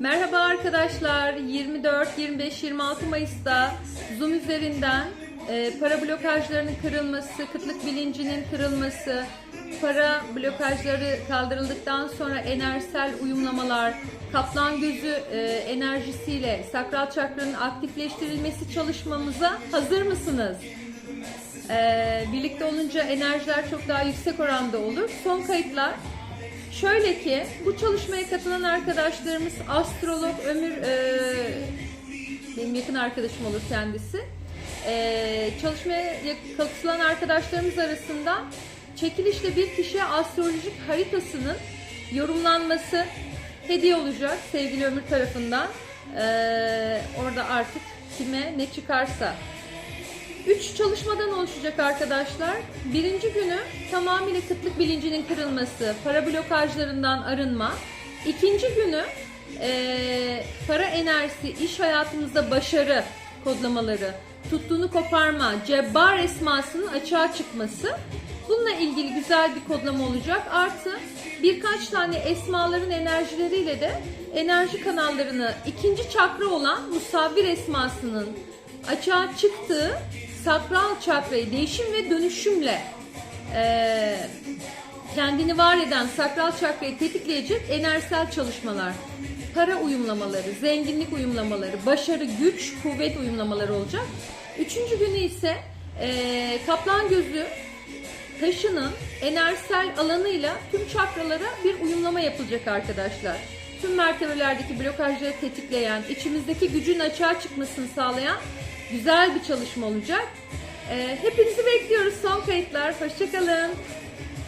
Merhaba arkadaşlar. 24, 25, 26 Mayıs'ta Zoom üzerinden e, para blokajlarının kırılması, kıtlık bilincinin kırılması, para blokajları kaldırıldıktan sonra enerjisel uyumlamalar, kaplan gözü e, enerjisiyle sakral çakranın aktifleştirilmesi çalışmamıza hazır mısınız? Ee, birlikte olunca enerjiler çok daha yüksek oranda olur. Son kayıtlar şöyle ki bu çalışmaya katılan arkadaşlarımız astrolog Ömür e, benim yakın arkadaşım olur kendisi. Ee, çalışmaya katılan arkadaşlarımız arasında çekilişle bir kişiye astrolojik haritasının yorumlanması hediye olacak sevgili Ömür tarafından. Ee, orada artık kime ne çıkarsa Üç çalışmadan oluşacak arkadaşlar. Birinci günü tamamıyla kıtlık bilincinin kırılması, para blokajlarından arınma. İkinci günü eee, para enerjisi, iş hayatımızda başarı kodlamaları, tuttuğunu koparma, cebbar esmasının açığa çıkması. Bununla ilgili güzel bir kodlama olacak. Artı birkaç tane esmaların enerjileriyle de enerji kanallarını ikinci çakra olan musavvir esmasının açığa çıktığı sakral çakrayı değişim ve dönüşümle eee, kendini var eden sakral çakrayı tetikleyecek enerjisel çalışmalar, para uyumlamaları, zenginlik uyumlamaları, başarı, güç, kuvvet uyumlamaları olacak. Üçüncü günü ise eee, kaplan gözü taşının enerjisel alanıyla tüm çakralara bir uyumlama yapılacak arkadaşlar. Tüm mertebelerdeki blokajları tetikleyen, içimizdeki gücün açığa çıkmasını sağlayan güzel bir çalışma olacak. Ee, hepinizi bekliyoruz son kayıtlar. Hoşçakalın.